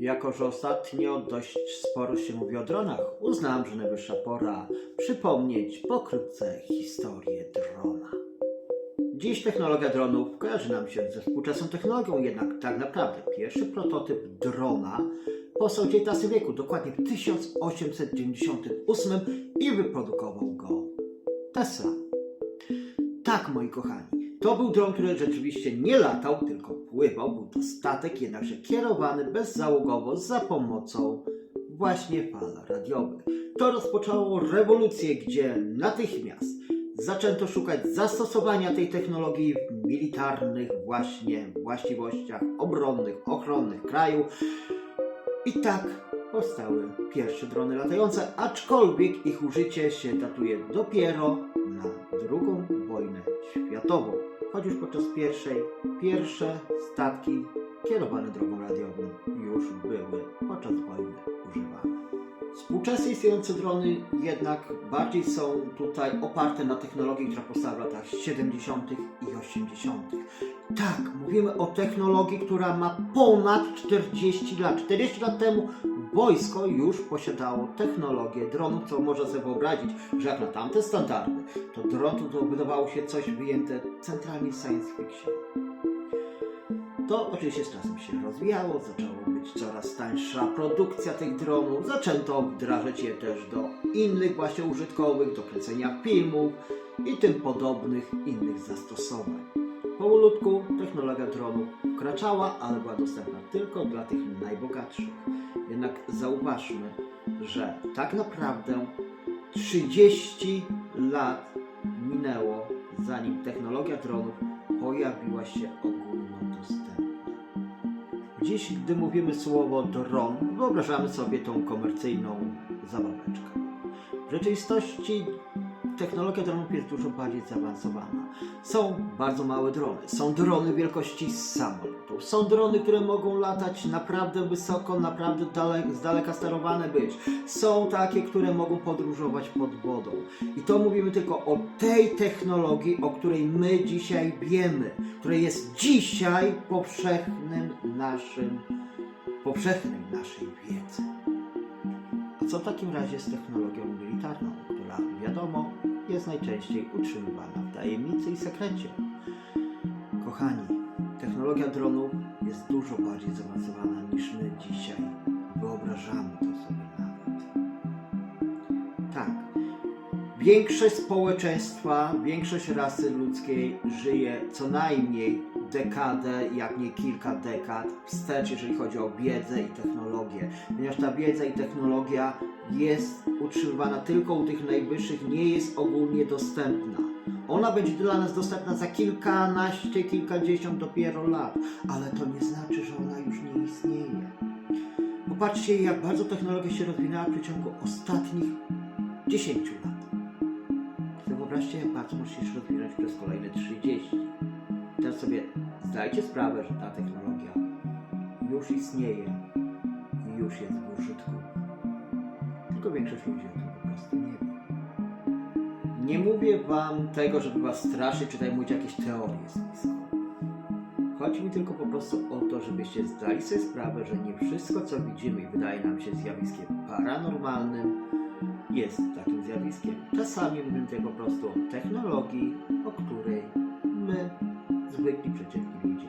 Jako, że ostatnio dość sporo się mówi o dronach, uznałem, że najwyższa pora przypomnieć pokrótce historię drona. Dziś technologia dronów kojarzy nam się ze współczesną technologią, jednak tak naprawdę pierwszy prototyp drona powstał w XIX wieku, dokładnie w 1898 i wyprodukował go Tesla. Tak, moi kochani, to był dron, który rzeczywiście nie latał, tylko pływał. Był to statek, jednakże kierowany bezzałogowo za pomocą właśnie fal radiowych. To rozpoczęło rewolucję, gdzie natychmiast zaczęto szukać zastosowania tej technologii w militarnych właśnie właściwościach obronnych, ochronnych kraju. I tak powstały pierwsze drony latające, aczkolwiek ich użycie się datuje dopiero na II wojnę światową. Choć już podczas pierwszej, pierwsze statki kierowane drogą radiową już były podczas wojny używane. Współczesne istniejące drony jednak bardziej są tutaj oparte na technologii, która powstała w latach 70. i 80. Tak, mówimy o technologii, która ma ponad 40 lat. 40 lat temu wojsko już posiadało technologię dronów, co można sobie wyobrazić, że jak na tamte standardy, to dron to wydawało się coś wyjęte centralnie science fiction. To oczywiście z czasem się rozwijało, zaczęło być coraz tańsza produkcja tych dronów, zaczęto wdrażać je też do innych właśnie użytkowych, do kręcenia filmów i tym podobnych innych zastosowań. Powolutku technologia dronów wkraczała, ale była dostępna tylko dla tych najbogatszych. Jednak zauważmy, że tak naprawdę 30 lat minęło, zanim technologia dronów pojawiła się ogólnodostępna. Dziś, gdy mówimy słowo dron, wyobrażamy sobie tą komercyjną zabaweczkę. W rzeczywistości technologia dronów jest dużo bardziej zaawansowana. Są bardzo małe drony, są drony wielkości samolotów, są drony, które mogą latać naprawdę wysoko, naprawdę dalek, z daleka sterowane być. Są takie, które mogą podróżować pod wodą. I to mówimy tylko o tej technologii, o której my dzisiaj wiemy, której jest dzisiaj powszechnym naszym, powszechnej naszej wiedzy. A co w takim razie z technologią militarną, wiadomo jest najczęściej utrzymywana w tajemnicy i sekrecie? Kochani, technologia dronów jest dużo bardziej zaawansowana niż my dzisiaj wyobrażamy to sobie większość społeczeństwa, większość rasy ludzkiej żyje co najmniej dekadę, jak nie kilka dekad wstecz, jeżeli chodzi o wiedzę i technologię. Ponieważ ta wiedza i technologia jest utrzymywana tylko u tych najwyższych, nie jest ogólnie dostępna. Ona będzie dla nas dostępna za kilkanaście, kilkadziesiąt dopiero lat, ale to nie znaczy, że ona już nie istnieje. Popatrzcie, jak bardzo technologia się rozwinęła w przeciągu ostatnich 10 lat. Wyobraźcie, jak bardzo musi się rozwinąć przez kolejne 30. Teraz sobie zdajcie sprawę, że ta technologia już istnieje i już jest w użytku. Tylko większość ludzi o tym po prostu nie wie. Nie mówię wam tego, żeby was straszyć, czy mówić jakieś teorie spiskowe. Chodzi mi tylko po prostu o to, żebyście zdali sobie sprawę, że nie wszystko, co widzimy i wydaje nam się zjawiskiem paranormalnym, jest takim zjawiskiem. Czasami mówimy tutaj po prostu o technologii, o której my, zwykli przeciętni ludzie,